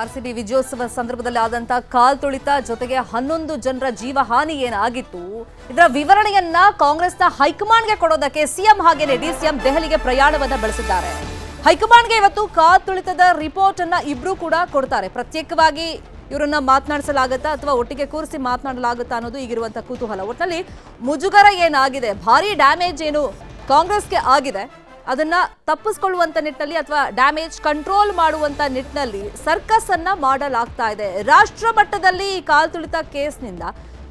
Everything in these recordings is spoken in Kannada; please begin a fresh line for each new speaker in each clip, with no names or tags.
ಆರ್ಸಿಬಿ ವಿಜಯೋತ್ಸವ ಸಂದರ್ಭದಲ್ಲಿ ಆದಂತಹ ಕಾಲ್ ತುಳಿತ ಜೊತೆಗೆ ಹನ್ನೊಂದು ಜನರ ಜೀವ ಹಾನಿ ಏನಾಗಿತ್ತು? ಇದರ ವಿವರಣೆಯನ್ನ ಕಾಂಗ್ರೆಸ್ನ ಹೈಕಮಾಂಡ್ಗೆ ಕೊಡೋದಕ್ಕೆ ಸಿಎಂ ಹಾಗೇನೆ ಡಿಸಿಎಂ ದೆಹಲಿಗೆ ಪ್ರಯಾಣವನ್ನ ಬೆಳೆಸಿದ್ದಾರೆ. ಹೈಕಮಾಂಡ್ಗೆ ಇವತ್ತು ಕಾಲ್ ತುಳಿತದ ರಿಪೋರ್ಟ್ ಅನ್ನ ಇಬ್ರು ಕೂಡ ಕೊಡ್ತಾರೆ. ಪ್ರತ್ಯೇಕವಾಗಿ ಇವರನ್ನ ಮಾತನಾಡಿಸಲಾಗುತ್ತಾ ಅಥವಾ ಒಟ್ಟಿಗೆ ಕೂರಿಸಿ ಮಾತನಾಡಲಾಗುತ್ತಾ ಅನ್ನೋದು ಈಗಿರುವಂತಹ ಕುತೂಹಲ. ಒಟ್ಟಿನಲ್ಲಿ ಮುಜುಗರ ಏನಾಗಿದೆ? ಭಾರಿ ಡ್ಯಾಮೇಜ್ ಏನು ಕಾಂಗ್ರೆಸ್ಗೆ ಆಗಿದೆ? ಅದನ್ನ ತಪ್ಪಿಸ್ಕೊಳ್ಳುವಂತ ನಿಟ್ಟಿನಲ್ಲಿ ಅಥವಾ ಡ್ಯಾಮೇಜ್ ಕಂಟ್ರೋಲ್ ಮಾಡುವಂತ ನಿಟ್ಟಿನಲ್ಲಿ ಸರ್ಕಸ್ ಅನ್ನ ಮಾಡಲಾಗ್ತಾ ಇದೆ. ರಾಷ್ಟ್ರ ಮಟ್ಟದಲ್ಲಿ ಈ ಕಾಲ್ ತುಳಿತ ಕೇಸ್ನಿಂದ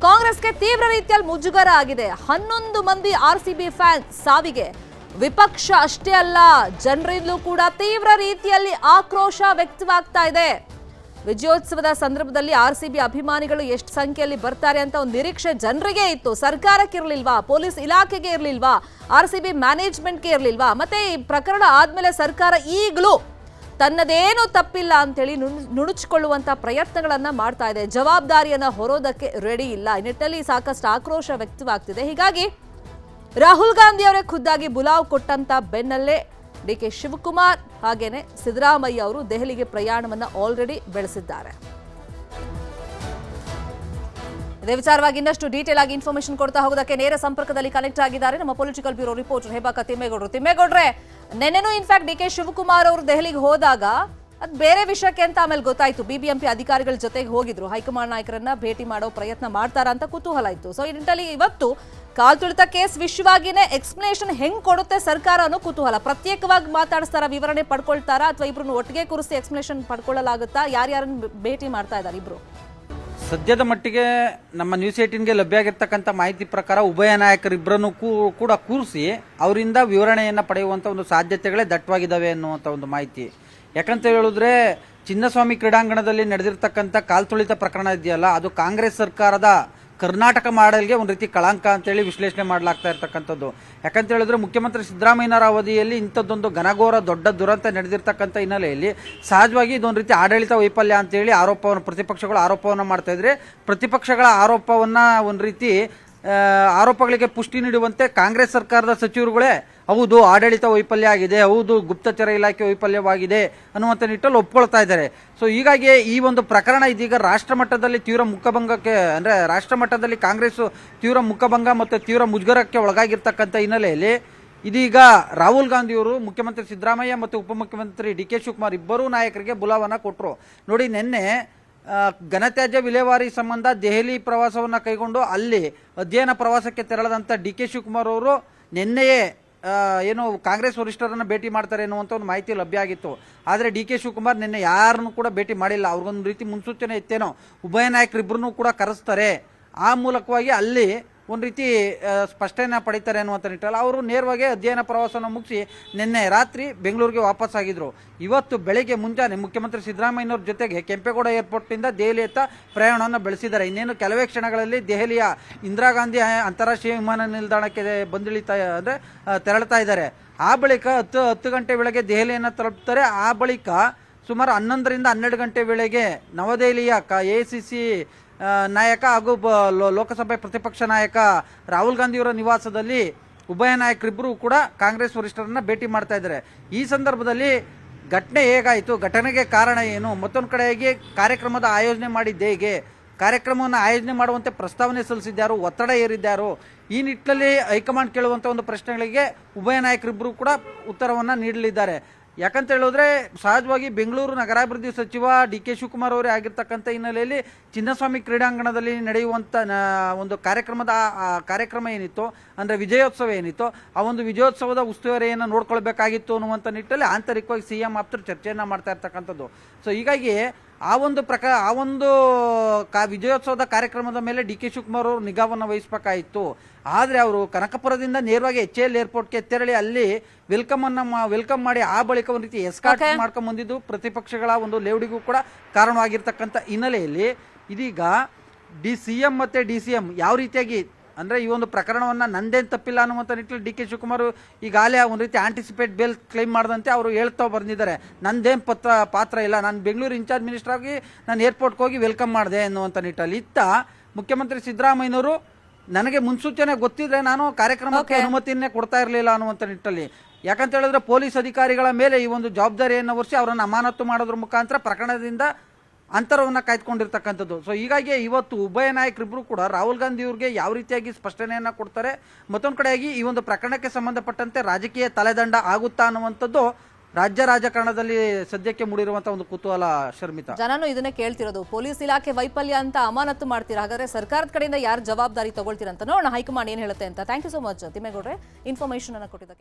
ಕಾಂಗ್ರೆಸ್ಗೆ ತೀವ್ರ ರೀತಿಯಲ್ಲಿ ಮುಜುಗರ ಆಗಿದೆ. ಹನ್ನೊಂದು ಮಂದಿ ಆರ್ ಸಿ ಬಿ ಫ್ಯಾನ್ ಸಾವಿಗೆ. ವಿಪಕ್ಷ ಅಷ್ಟೇ ಅಲ್ಲ, ಜನರಿಂದಲೂ ಕೂಡ ತೀವ್ರ ರೀತಿಯಲ್ಲಿ ಆಕ್ರೋಶ ವ್ಯಕ್ತವಾಗ್ತಾ ಇದೆ. ವಿಜಯೋತ್ಸವದ ಸಂದರ್ಭದಲ್ಲಿ ಆರ್ ಸಿ ಬಿ ಅಭಿಮಾನಿಗಳು ಎಷ್ಟು ಸಂಖ್ಯೆಯಲ್ಲಿ ಬರ್ತಾರೆ ಅಂತ ಒಂದು ನಿರೀಕ್ಷೆ ಜನರಿಗೆ ಇತ್ತು. ಸರ್ಕಾರಕ್ಕೆ ಇರಲಿಲ್ವಾ? ಪೊಲೀಸ್ ಇಲಾಖೆಗೆ ಇರಲಿಲ್ವಾ? ಆರ್ ಸಿ ಬಿ ಮ್ಯಾನೇಜ್ಮೆಂಟ್ಗೆ ಇರಲಿಲ್ವಾ? ಮತ್ತೆ ಈ ಪ್ರಕರಣ ಆದಮೇಲೆ ಸರ್ಕಾರ ಈಗಲೂ ತನ್ನದೇನೂ ತಪ್ಪಿಲ್ಲ ಅಂತೇಳಿ ನುಣ್- ನುಣುಚಿಕೊಳ್ಳುವಂತ ಪ್ರಯತ್ನಗಳನ್ನ ಮಾಡ್ತಾ ಇದೆ. ಜವಾಬ್ದಾರಿಯನ್ನ ಹೊರೋದಕ್ಕೆ ರೆಡಿ ಇಲ್ಲ. ಈ ನಿಟ್ಟಿನಲ್ಲಿ ಸಾಕಷ್ಟು ಆಕ್ರೋಶ ವ್ಯಕ್ತವಾಗ್ತಿದೆ. ಹೀಗಾಗಿ ರಾಹುಲ್ ಗಾಂಧಿ ಅವರೇ ಖುದ್ದಾಗಿ ಬುಲಾವ್ ಕೊಟ್ಟಂತ ಬೆನ್ನಲ್ಲೇ ಡಿ ಕೆ ಶಿವಕುಮಾರ್ ಹಾಗೇನೆ ಸಿದ್ದರಾಮಯ್ಯ ಅವರು ದೆಹಲಿಗೆ ಪ್ರಯಾಣವನ್ನ ಆಲ್ರೆಡಿ ಬೆಳೆಸಿದ್ದಾರೆ. ಇದೇ ವಿಚಾರವಾಗಿ ಇನ್ನಷ್ಟು ಡೀಟೇಲ್ ಆಗಿ ಇನ್ಫಾರ್ಮೇಶನ್ ಕೊಡ್ತಾ ಹೋಗೋದಕ್ಕೆ ನೇರ ಸಂಪರ್ಕದಲ್ಲಿ ಕನೆಕ್ಟ್ ಆಗಿದ್ದಾರೆ ನಮ್ಮ ಪೊಲಿಟಿಕಲ್ ಬ್ಯೂರೋ ರಿಪೋರ್ಟರ್ ಹೇಬಾಕ ತಿಮ್ಮೇಗೌಡರು. ತಿಮ್ಮೇಗೌಡ್ರೆ, ನೆನ್ನೆನೂ in fact D K Shivakumar ಅವರು ದೆಹಲಿಗೆ ಹೋದಾಗ ಅದು ಬೇರೆ ವಿಷಯಕ್ಕೆ ಅಂತ ಆಮೇಲೆ ಗೊತ್ತಾಯ್ತು. ಬಿಬಿಎಂಪಿ ಅಧಿಕಾರಿಗಳ ಜೊತೆಗೆ ಹೋಗಿದ್ರು. ಹೈಕಮಾಂಡ್ ನಾಯಕರನ್ನ ಭೇಟಿ ಮಾಡೋ ಪ್ರಯತ್ನ ಮಾಡ್ತಾರ ಅಂತ ಕುತೂಹಲ ಇತ್ತು. ಸೊ ಇಂಟಲಿ ಇವತ್ತು ಕಾಲ್ ತುಳಿತ ಕೇಸ್ ವಿಶ್ವವಾಗಿನೇ ಎಕ್ಸ್ಪ್ಲನೇಷನ್ ಹೆಂಗ್ ಕೊಡುತ್ತೆ ಸರ್ಕಾರ ಅನ್ನೋ ಕುತೂಹಲ. ಪ್ರತ್ಯೇಕವಾಗಿ ಮಾತಾಡಿಸ್ತಾರ, ವಿವರಣೆ ಪಡ್ಕೊಳ್ತಾರಾ ಅಥವಾ ಇಬ್ರು ಒಟ್ಟಿಗೆ ಕೂರಿಸಿ ಎಕ್ಸ್ಪ್ಲನೇಷನ್ ಪಡ್ಕೊಳ್ಳಲಾಗುತ್ತಾ? ಯಾರ್ಯಾರನ್ನ ಭೇಟಿ ಮಾಡ್ತಾ ಇದ್ದಾರೆ ಇಬ್ರು?
ಸದ್ಯದ ಮಟ್ಟಿಗೆ ನಮ್ಮ ನ್ಯೂಸ್ ಏಟಿನ್ಗೆ ಲಭ್ಯ ಆಗಿರ್ತಕ್ಕಂಥ ಮಾಹಿತಿ ಪ್ರಕಾರ ಉಭಯ ನಾಯಕರಿಬ್ಬರನ್ನು ಕೂಡ ಕೂರಿಸಿ ಅವರಿಂದ ವಿವರಣೆಯನ್ನು ಪಡೆಯುವಂಥ ಒಂದು ಸಾಧ್ಯತೆಗಳೇ ದಟ್ಟವಾಗಿದ್ದಾವೆ ಅನ್ನುವಂಥ ಒಂದು ಮಾಹಿತಿ. ಯಾಕಂತ ಹೇಳಿದ್ರೆ ಚಿನ್ನಸ್ವಾಮಿ ಕ್ರೀಡಾಂಗಣದಲ್ಲಿ ನಡೆದಿರ್ತಕ್ಕಂಥ ಕಾಲ್ತುಳಿತ ಪ್ರಕರಣ ಇದೆಯಲ್ಲ, ಅದು ಕಾಂಗ್ರೆಸ್ ಸರ್ಕಾರದ ಕರ್ನಾಟಕ ಮಾಡಲ್ಗೆ ಒಂದು ರೀತಿ ಕಳಂಕ ಅಂತೇಳಿ ವಿಶ್ಲೇಷಣೆ ಮಾಡಲಾಗ್ತಾ ಇರ್ತಕ್ಕಂಥದ್ದು. ಯಾಕಂತ ಹೇಳಿದ್ರೆ ಮುಖ್ಯಮಂತ್ರಿ ಸಿದ್ದರಾಮಯ್ಯನವರ ಅವಧಿಯಲ್ಲಿ ಇಂಥದ್ದೊಂದು ಘನಘೋರ ದೊಡ್ಡ ದುರಂತ ನಡೆದಿರ್ತಕ್ಕಂಥ ಹಿನ್ನೆಲೆಯಲ್ಲಿ ಸಹಜವಾಗಿ ಇದೊಂದು ರೀತಿ ಆಡಳಿತ ವೈಫಲ್ಯ ಅಂತೇಳಿ ಆರೋಪವನ್ನು ಪ್ರತಿಪಕ್ಷಗಳು ಆರೋಪವನ್ನು ಮಾಡ್ತಾ ಇದ್ರೆ ಪ್ರತಿಪಕ್ಷಗಳ ಆರೋಪವನ್ನು ಒಂದು ರೀತಿ ಆರೋಪಗಳಿಗೆ ಪುಷ್ಟಿ ನೀಡುವಂತೆ ಕಾಂಗ್ರೆಸ್ ಸರ್ಕಾರದ ಸಚಿವರುಗಳೇ, ಹೌದು, ಆಡಳಿತ ವೈಫಲ್ಯ ಆಗಿದೆ, ಹೌದು, ಗುಪ್ತಚರ ಇಲಾಖೆ ವೈಫಲ್ಯವಾಗಿದೆ ಅನ್ನುವಂಥ ನಿಟ್ಟಲ್ಲಿ ಒಪ್ಕೊಳ್ತಾ ಇದ್ದಾರೆ. ಸೊ ಹೀಗಾಗಿ ಈ ಒಂದು ಪ್ರಕರಣ ಇದೀಗ ರಾಷ್ಟ್ರ ಮಟ್ಟದಲ್ಲಿ ತೀವ್ರ ಮುಖಭಂಗಕ್ಕೆ, ಅಂದರೆ ರಾಷ್ಟ್ರ ಮಟ್ಟದಲ್ಲಿ ಕಾಂಗ್ರೆಸ್ ತೀವ್ರ ಮುಖಭಂಗ ಮತ್ತು ತೀವ್ರ ಮುಜುಗರಕ್ಕೆ ಒಳಗಾಗಿರ್ತಕ್ಕಂಥ ಹಿನ್ನೆಲೆಯಲ್ಲಿ ಇದೀಗ ರಾಹುಲ್ ಗಾಂಧಿಯವರು ಮುಖ್ಯಮಂತ್ರಿ ಸಿದ್ದರಾಮಯ್ಯ ಮತ್ತು ಉಪಮುಖ್ಯಮಂತ್ರಿ ಡಿ ಕೆ ಶಿವಕುಮಾರ್ ಇಬ್ಬರೂ ನಾಯಕರಿಗೆ ಬುಲಾವನ ಕೊಟ್ಟರು ನೋಡಿ, ನಿನ್ನೆ ಘನತ್ಯಾಜ್ಯ ವಿಲೇವಾರಿ ಸಂಬಂಧ ದೆಹಲಿ ಪ್ರವಾಸವನ್ನು ಕೈಗೊಂಡು ಅಲ್ಲಿ ಅಧ್ಯಯನ ಪ್ರವಾಸಕ್ಕೆ ತೆರಳದಂಥ ಡಿ ಕೆ ಶಿವಕುಮಾರ್ ಅವರು ನಿನ್ನೆಯೇ ಏನು ಕಾಂಗ್ರೆಸ್ ವರಿಷ್ಠರನ್ನು ಭೇಟಿ ಮಾಡ್ತಾರೆ ಎನ್ನುವಂಥ ಒಂದು ಮಾಹಿತಿ ಲಭ್ಯ ಆಗಿತ್ತು. ಆದರೆ ಡಿ ಕೆ ಶಿವಕುಮಾರ್ ನಿನ್ನೆ ಯಾರನ್ನು ಕೂಡ ಭೇಟಿ ಮಾಡಿಲ್ಲ. ಅವ್ರಿಗೊಂದು ರೀತಿ ಮುನ್ಸೂಚನೆ ಇತ್ತೇನೋ, ಉಭಯ ನಾಯಕರಿಬ್ಬರನ್ನೂ ಕೂಡ ಕರೆಸ್ತಾರೆ. ಆ ಮೂಲಕವಾಗಿ ಅಲ್ಲಿ ಒಂದು ರೀತಿ ಸ್ಪಷ್ಟನ ಪಡಿತಾರೆ ಅನ್ನುವಂಥ ನಿಟ್ಟಲ್ಲಿ ಅವರು ನೇರವಾಗಿ ಅಧ್ಯಯನ ಪ್ರವಾಸವನ್ನು ಮುಗಿಸಿ ನಿನ್ನೆ ರಾತ್ರಿ ಬೆಂಗಳೂರಿಗೆ ವಾಪಸ್ಸಾಗಿದ್ದರು ಇವತ್ತು ಬೆಳಗ್ಗೆ ಮುಂಜಾನೆ ಮುಖ್ಯಮಂತ್ರಿ ಸಿದ್ದರಾಮಯ್ಯನವ್ರ ಜೊತೆಗೆ ಕೆಂಪೇಗೌಡ ಏರ್ಪೋರ್ಟ್ನಿಂದ ದೆಹಲಿಯತ್ತ ಪ್ರಯಾಣವನ್ನು ಬೆಳೆಸಿದ್ದಾರೆ. ಇನ್ನೇನು ಕೆಲವೇ ಕ್ಷಣಗಳಲ್ಲಿ ದೆಹಲಿಯ ಇಂದಿರಾ ಗಾಂಧಿ ಅಂತಾರಾಷ್ಟ್ರೀಯ ವಿಮಾನ ನಿಲ್ದಾಣಕ್ಕೆ ಬಂದಿಳಿತಾ, ಅಂದರೆ ತೆರಳ್ತಾ ಇದ್ದಾರೆ. ಆ ಬಳಿಕ ಹತ್ತು ಹತ್ತು ಗಂಟೆ ಬೆಳಗ್ಗೆ ದೆಹಲಿಯನ್ನು ತಲುಪ್ತಾರೆ. ಆ ಬಳಿಕ ಸುಮಾರು ಹನ್ನೊಂದರಿಂದ ಹನ್ನೆರಡು ಗಂಟೆ ವೇಳೆಗೆ ನವದೆಹಲಿಯ ಕ, ಎ ಸಿ ಸಿ ನಾಯಕ ಹಾಗೂ ಲೋಕಸಭೆ ಪ್ರತಿಪಕ್ಷ ನಾಯಕ ರಾಹುಲ್ ಗಾಂಧಿಯವರ ನಿವಾಸದಲ್ಲಿ ಉಭಯ ನಾಯಕರಿಬ್ಬರು ಕೂಡ ಕಾಂಗ್ರೆಸ್ ವರಿಷ್ಠರನ್ನ ಭೇಟಿ ಮಾಡ್ತಾ ಇದ್ದಾರೆ. ಈ ಸಂದರ್ಭದಲ್ಲಿ ಘಟನೆ ಹೇಗಾಯಿತು? ಘಟನೆಗೆ ಕಾರಣ ಏನು? ಮತ್ತೊಂದು ಕಡೆಗೆ ಕಾರ್ಯಕ್ರಮದ ಆಯೋಜನೆ ಮಾಡಿದ್ದೆ ಹೇಗೆ? ಕಾರ್ಯಕ್ರಮವನ್ನು ಆಯೋಜನೆ ಮಾಡುವಂತೆ ಪ್ರಸ್ತಾವನೆ ಸಲ್ಲಿಸಿದ್ದಾರೆ ಒತ್ತಡ ಏರಿದ್ದಾರೆ ಈ ನಿಟ್ಟಿನಲ್ಲಿ ಹೈಕಮಾಂಡ್ ಕೇಳುವಂಥ ಒಂದು ಪ್ರಶ್ನೆಗಳಿಗೆ ಉಭಯ ನಾಯಕರಿಬ್ಬರು ಕೂಡ ಉತ್ತರವನ್ನು ನೀಡಲಿದ್ದಾರೆ. ಯಾಕಂತ ಹೇಳಿದ್ರೆ ಸಹಜವಾಗಿ ಬೆಂಗಳೂರು ನಗರಾಭಿವೃದ್ಧಿ ಸಚಿವ ಡಿ ಕೆ ಶಿವಕುಮಾರ್ ಅವರೇ ಆಗಿರ್ತಕ್ಕಂಥ ಹಿನ್ನೆಲೆಯಲ್ಲಿ ಚಿನ್ನಸ್ವಾಮಿ ಕ್ರೀಡಾಂಗಣದಲ್ಲಿ ನಡೆಯುವಂಥ ಒಂದು ಕಾರ್ಯಕ್ರಮದ ಕಾರ್ಯಕ್ರಮ ಏನಿತ್ತು, ಅಂದರೆ ವಿಜಯೋತ್ಸವ ಏನಿತ್ತು, ಆ ಒಂದು ವಿಜಯೋತ್ಸವದ ಉಸ್ತುವಾರಿಯನ್ನು ನೋಡ್ಕೊಳ್ಬೇಕಾಗಿತ್ತು ಅನ್ನುವಂಥ ನಿಟ್ಟಲ್ಲಿ ಆಂತರಿಕವಾಗಿ ಸಿ ಎಂ ಆಪ್ತರು ಚರ್ಚೆಯನ್ನು ಮಾಡ್ತಾ ಇರ್ತಕ್ಕಂಥದ್ದು. ಸೊ ಹೀಗಾಗಿ ಆ ಒಂದು ಪ್ರಕಾರ ಆ ಒಂದು ಕಾ ವಿಜಯೋತ್ಸವದ ಕಾರ್ಯಕ್ರಮದ ಮೇಲೆ ಡಿ ಕೆ ಶಿವಕುಮಾರ್ ಅವರು ನಿಗಾವನ್ನು ವಹಿಸಬೇಕಾಯಿತು. ಆದರೆ ಅವರು ಕನಕಪುರದಿಂದ ನೇರವಾಗಿ ಎಚ್ ಎಲ್ ಏರ್ಪೋರ್ಟ್ಗೆ ತೆರಳಿ ಅಲ್ಲಿ ವೆಲ್ಕಮ್ ಅನ್ನ ವೆಲ್ಕಮ್ ಮಾಡಿ ಆ ಬಳಿಕ ಒಂದು ರೀತಿ ಎಸ್ಕಾಟ್
ಮಾಡ್ಕೊಂಬಂದಿದ್ದು
ಮಾಡ್ಕೊಂಡ್ ಬಂದಿದ್ದು ಪ್ರತಿಪಕ್ಷಗಳ ಒಂದು ಲೇವಡಿಗೂ ಕೂಡ ಕಾರಣವಾಗಿರ್ತಕ್ಕಂಥ ಹಿನ್ನೆಲೆಯಲ್ಲಿ. ಇದೀಗ ಡಿ ಸಿ ಎಂ ಮತ್ತು ಡಿ ಸಿ ಎಂ ಯಾವ ರೀತಿಯಾಗಿ ಅಂದ್ರೆ ಈ ಒಂದು ಪ್ರಕರಣವನ್ನು ನಂದೇನು ತಪ್ಪಿಲ್ಲ ಅನ್ನುವಂಥ ನಿಟ್ಟಿನಲ್ಲಿ ಡಿ ಕೆ ಶಿವಕುಮಾರ್ ಈಗಾಗಲೇ ಒಂದು ರೀತಿ ಆಂಟಿಸಿಪೇಟ್ ಬೇಲ್ ಕ್ಲೈಮ್ ಮಾಡಿದಂತೆ ಅವರು ಹೇಳ್ತಾ ಬಂದಿದ್ದಾರೆ ನಂದೇನು ಪತ್ರ ಪಾತ್ರ ಇಲ್ಲ. ನಾನು ಬೆಂಗಳೂರು ಇನ್ಚಾರ್ಜ್ ಮಿನಿಸ್ಟರ್ ಆಗಿ ನಾನು ಏರ್ಪೋರ್ಟ್ಗೆ ಹೋಗಿ ವೆಲ್ಕಮ್ ಮಾಡಿದೆ ಅನ್ನುವಂಥ ನಿಟ್ಟಲ್ಲಿ. ಇತ್ತ ಮುಖ್ಯಮಂತ್ರಿ ಸಿದ್ದರಾಮಯ್ಯನವರು ನನಗೆ ಮುನ್ಸೂಚನೆ ಗೊತ್ತಿದ್ರೆ ನಾನು ಕಾರ್ಯಕ್ರಮಕ್ಕೆ. ಅನುಮತಿಯನ್ನೇ ಕೊಡ್ತಾ ಇರಲಿಲ್ಲ ಅನ್ನುವಂಥ ನಿಟ್ಟಲ್ಲಿ. ಯಾಕಂತ ಹೇಳಿದ್ರೆ ಪೊಲೀಸ್ ಅಧಿಕಾರಿಗಳ ಮೇಲೆ ಈ ಒಂದು ಜವಾಬ್ದಾರಿಯನ್ನು ಹೊರಿಸಿ ಅವರನ್ನು ಅಮಾನತು ಮಾಡೋದ್ರ ಮುಖಾಂತರ ಪ್ರಕರಣದಿಂದ ಅಂತರವನ್ನ ಕಾಯ್ದುಕೊಂಡಿರ್ತಕ್ಕಂಥದ್ದು. ಸೊ ಹೀಗಾಗಿ ಇವತ್ತು ಉಭಯ ನಾಯಕರಿಬ್ಬರು ಕೂಡ ರಾಹುಲ್ ಗಾಂಧಿ ಅವ್ರಿಗೆ ಯಾವ ರೀತಿಯಾಗಿ ಸ್ಪಷ್ಟನೆಯನ್ನು ಕೊಡ್ತಾರೆ, ಮತ್ತೊಂದು ಕಡೆಯಾಗಿ ಈ ಒಂದು ಪ್ರಕರಣಕ್ಕೆ ಸಂಬಂಧಪಟ್ಟಂತೆ ರಾಜಕೀಯ ತಲೆದಂಡ ಆಗುತ್ತಾ ಅನ್ನುವಂಥದ್ದು ರಾಜ್ಯ ರಾಜಕಾರಣದಲ್ಲಿ ಸದ್ಯಕ್ಕೆ ಮೂಡಿರುವಂತ ಒಂದು ಕುತೂಹಲ, ಶರ್ಮಿತ.
ಜನನು ಇದನ್ನೇ ಕೇಳ್ತಿರೋದು. ಪೊಲೀಸ್ ಇಲಾಖೆ ವೈಫಲ್ಯ ಅಂತ ಅಮಾನತು ಮಾಡ್ತೀರಾ? ಹಾಗಾದ್ರೆ ಸರ್ಕಾರದ ಕಡೆಯಿಂದ ಯಾರು ಜವಾಬ್ದಾರಿ ತಗೊಳ್ತೀರಂತ ನೋಡೋಣ. ಹೈಕಮಾಂಡ್ ಏನ್ ಹೇಳುತ್ತೆ ಅಂತ. ಥ್ಯಾಂಕ್ ಯು ಸೊ ಮಚ್ ತಿಮ್ಮೇಗೌಡ್ರೆ. ಇನ್ಫಾರ್ಮೇಶನ್ ಅನ್ನು ಕೊಟ್ಟಿದ್ದಕ್ಕೆ.